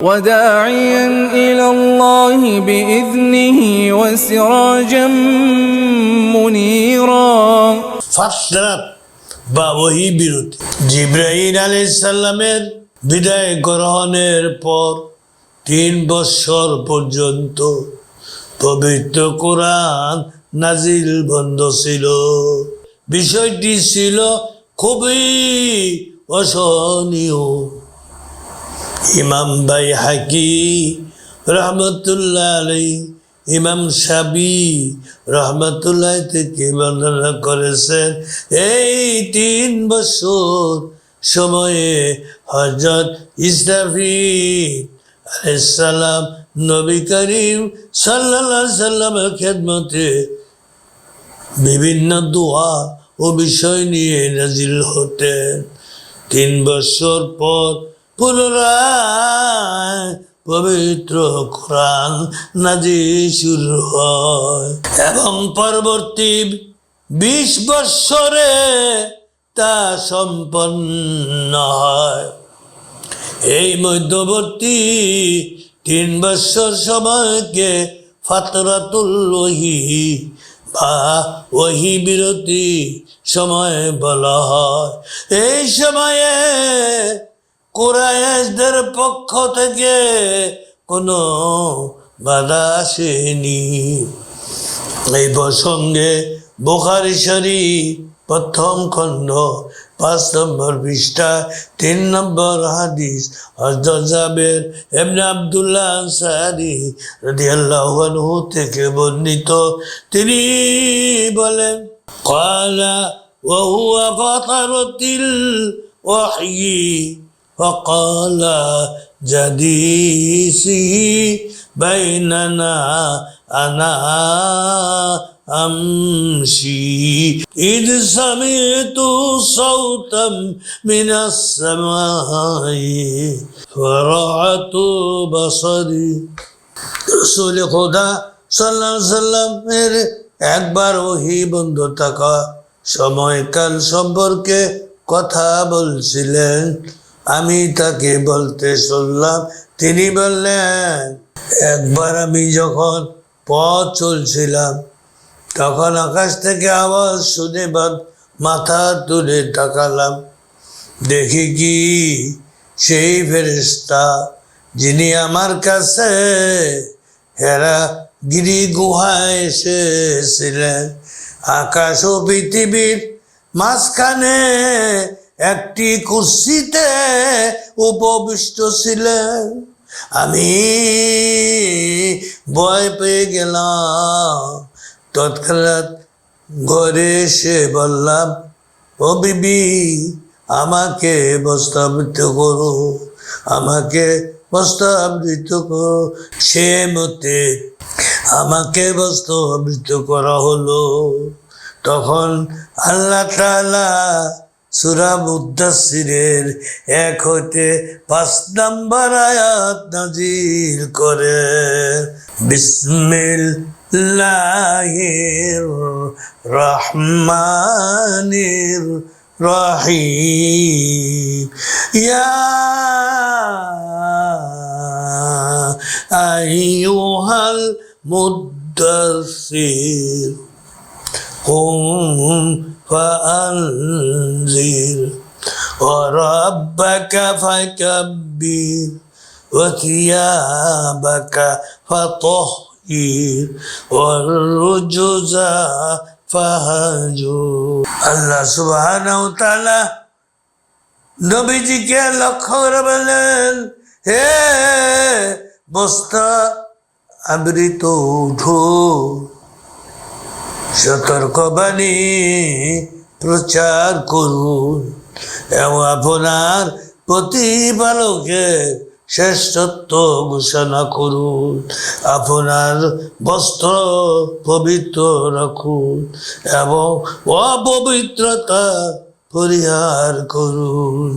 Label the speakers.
Speaker 1: وداعيا إلى الله بإذنه وسراجا منيرا
Speaker 2: ফাসরাত বা ওহি বিরতি জিব্রাহিম আলাইসাল্লামের বিদায় গ্রহণের পর তিন বৎসর পর্যন্ত পবিত্র কোরআন নাজিল বন্ধ ছিল বিষয়টি ছিল খুবই অসহনীয় ইমাম বাই হাকি রহমতুল্লাহ আলাই ইমাম সাবি রহমতুল্লাহ থেকে বর্ণনা করেছেন, এই তিন বছর সময়ে হজরত ইসরাফিল আলাইসাল্লাম নবী করিম সাল্লাহ সাল্লামের খেদমতে বিভিন্ন দোয়া ও বিষয় নিয়ে নাজিল হতেন। তিন বছর পর পুনরায় পবিত্র কোরআন নাজি শুরু হয়। এবং পরবর্তী বিশ বৎসরে তা সম্পন্ন হয়। এই মধ্যবর্তী তিন বৎসর সময়কে ফাতরাতুল ওহি বা ওহি বিরতি সময় বলা হয়। এই সময়ে কুরাইশদের পক্ষ থেকে কোনো বাধা আসেনি এই প্রসঙ্গে বোখারি শরীফ প্রথম খণ্ড পাঁচ নম্বর পৃষ্ঠা তিন নম্বর হাদিস হজরত জাবের এমনি আবদুল্লাহ আনসারি রাদিয়াল্লাহু আনহু থেকে বর্ণিত তিনি বলেন قال وهو فطرة الوحي فقال جديسي بيننا أنا أمشي إذ سمعت صوتا من السماء فرعت بصري রসুল খোদা সাল্লাহ সাল্লামের একবার ওহি বন্ধ থাকা সময়কাল সম্পর্কে কথা বলছিলেন আমি তাকে বলতে শুনলাম, তিনি বললেন, একবার আমি যখন পথ চলছিলাম, তখন আকাশ থেকে আওয়াজ শুনে মাথা তুলে তাকালাম। দেখি কি সেই ফেরেস্তা যিনি আমার কাছে হেরা গিরি গুহায় এসেছিলেন। আকাশ ও পৃথিবীর মাঝখানে একটি কুর্সিতে উপবিষ্ট ছিলেন আমি ভয় পেয়ে গেলাম। তৎক্ষণাৎ ঘরে এসে বললাম, ও বিবি, আমাকে বস্তাবৃত করো, আমাকে বস্তাবৃত করো। সে মতে আমাকে বস্তাবৃত করা হলো। তখন আল্লাহ তাআলা সুরা মুদাসিরের এক হইতে পাঁচ নম্বর আয়াত নাজিল করে। বিসমিল্লাহির রহমানির রহিম। ইয়া আইয়ুহাল মুদাসসির। قم فأنذر وربك فكبر وثيابك فطهر والرجز فهجر আল্লাহ সুবহানাহু ওয়া তাআলা নবীজিকে লক্ষ্য করে বললেন হে বস্তা আবৃত উঠো সতর্কবাণী প্রচার করুন। এবং আপনার প্রতিপালকের শ্রেষ্ঠত্ব ঘোষণা করুন। আপনার বস্ত্র পবিত্র রাখুন এবং অপবিত্রতা পরিহার করুন।